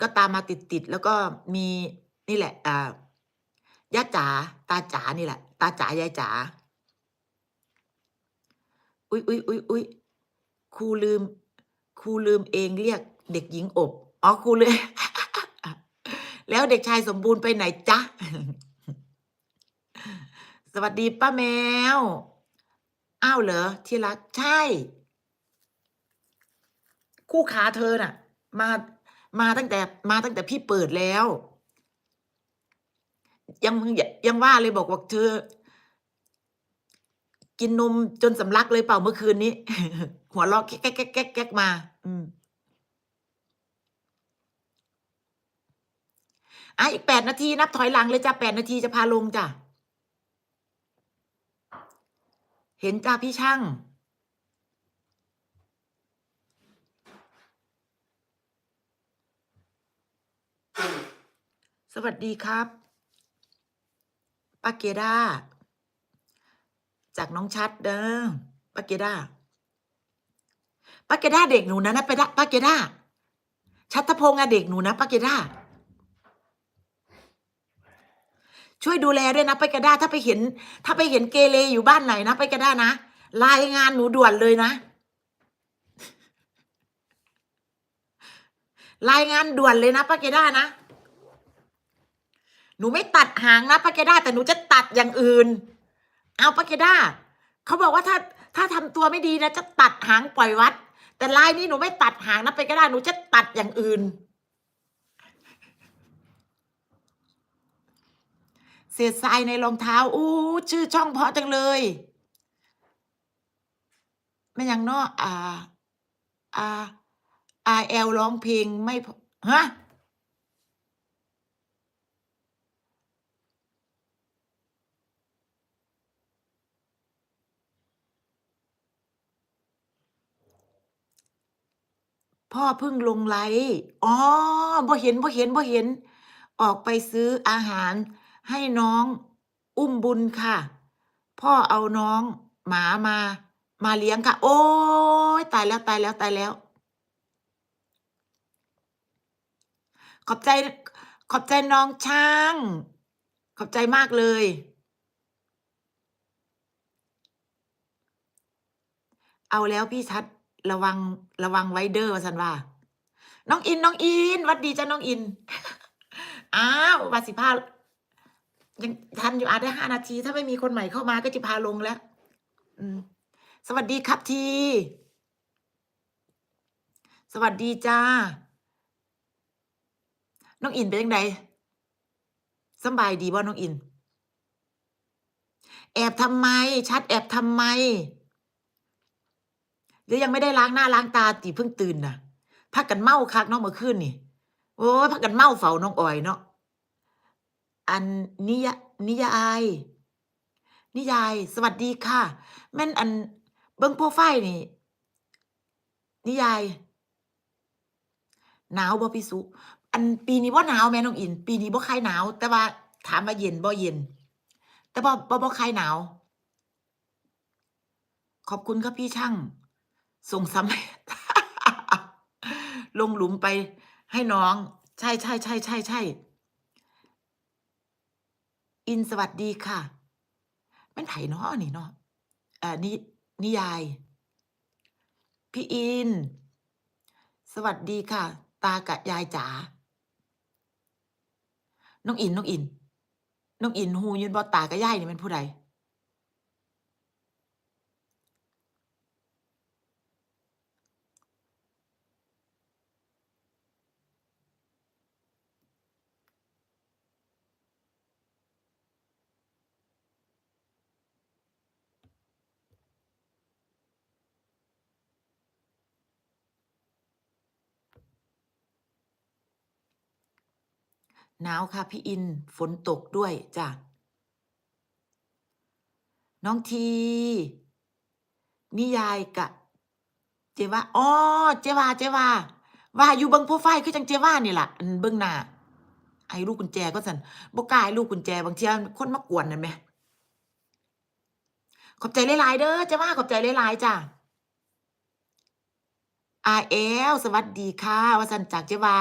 ก็ตามมาติดๆแล้วก็มีนี่แหละอ่าย่าจ๋าตาจ๋านี่แหละ ตาจ๋ายายจ๋าอุ๊ยอุ๊ยอุ๊ยอุ๊ยครูลืมครูลืมเองเรียกเด็กหญิงอบอ๋อครูเลยแล้วเด็กชายสมบูรณ์ไปไหนจ๊ะ สวัสดีป้าแมว อ้าวเหรอที่รักใช่ คู่ขาเธอน่ะ มา มาตั้งแต่มาตั้งแต่พี่เปิดแล้ว ยังยังว่าเลยบอกว่าเธอ กินนมจนสำลักเลยเปล่าเมื่อคืนนี้ หัวเราะแก๊กแก๊กแก๊กแก๊กมา อืมอะอีกแปดนาทีนับถอยหลังเลยจ้ะแปดนาทีจะพาลงจ้ะเห็นจ้าพี่ช่าง ส วัสดีครับปาเกด้าจากน้องชัดเด้อปาเกด้าปาเกด้าเด็กหนูนะนะปาดาป้าเกด้าชัตพงษ์อะเด็กหนูนะปาเกด้าช่วยดูแลด้วยนะปาเกด้าถ้าไปเห็น ถ้าไปเห็นเกเรอยู่บ้านไหนนะปาเกด้านะรายงานหนูด่วนเลยนะรายงานด่วนเลยนะปาเกด้านะ หนูไม่ตัดหางนะปาเกด้าแต่หนูจะตัดอย่างอื่น เอาปาเกด้าเขาบอกว่าถ้าถ้าทำตัวไม่ดีนะจะตัดหางปล่อยวัด แต่ลายนี้หนูไม่ตัดหางนะปาเกด้าหนูจะตัดอย่างอื่นเศษทรายในรองเท้าอู้ชื่อช่องเพาะจังเลยไม่ยังเนาะอ่า อ่าอาแอลร้องเพลงไม่ฮะ พ่อเพิ่งลงไลฟ์อ๋อบ่เห็นบ่เห็นบ่เห็น ออกไปซื้ออาหาร ให้น้องอุ้มบุญค่ะ พ่อเอาน้องหมามา มาเลี้ยงค่ะ โอ้ยตายแล้วตายแล้วตายแล้ว ขอบใจ ขอบใจน้องช่าง ขอบใจมากเลย เอาแล้วพี่ชัด ระวังระวังไว้เดอว่าสันว่า น้องอินน้องอินวัดดีจ้าน้องอิน อ้าววาสิพายังทันอยู่อาจได้ห้านาที ถ้าไม่มีคนใหม่เข้ามาก็จะพาลงแล้วสวัสดีครับที สวัสดีจ้า น้องอินเป็นยังไงสบายดีบ่น้องอิน แอบทำไม ชัดแอบทำไม หรือยังไม่ได้ล้างหน้าล้างตาตีเพิ่งตื่นน่ะพักกันเมาคักเนาะเมื่อคืนนี่โอ้พักกันเมาเฝ้าน้องอ่อยเนาะอันนิยนิยายนิยาย สวัสดีค่ะ แม่นอันเบิ้งโปรไฟล์นี่ นิยายหนาวบ่พี่สุ อันปีนี้บ่หนาวแม่น้องอิน ปีนี้บ่ใครหนาว แต่ว่าถามว่าเย็นบ่เย็น แต่บ่บ่บ่ใครหนาว ขอบคุณครับพี่ช่าง ส่งซ้ำ ลงหลุมไปให้น้อง ใช่ใช่ใช่ใช่ใช่อินสวัสดีค่ะม่นไผเนาะนี่เนาะอ่านี่นิยาย พี่อิน สวัสดีค่ะ ตากับยายจ๋าน้องอินน้องอินน้องอินฮูยืนบ่ตากับยายนี่เป็นผู้ใด หนาวค่ะพี่อินฝนตกด้วยจ้ะน้องที นิยายกะ เจว่าอ๋อเจว่าเจว่าว่าอยู่เบิ่งโปรไฟล์คือจังเจว่านี่แหละอันเบิ่งหน้าให้ลูกกุญแจก็สันบกาให้ลูกกุญแจบางเทียคนมากวนนั่นแหมขอบใจหลายๆเด้อเจว่าขอบใจหลายๆจ้ะ RL สวัสดีค่ะวสันจากเจว่า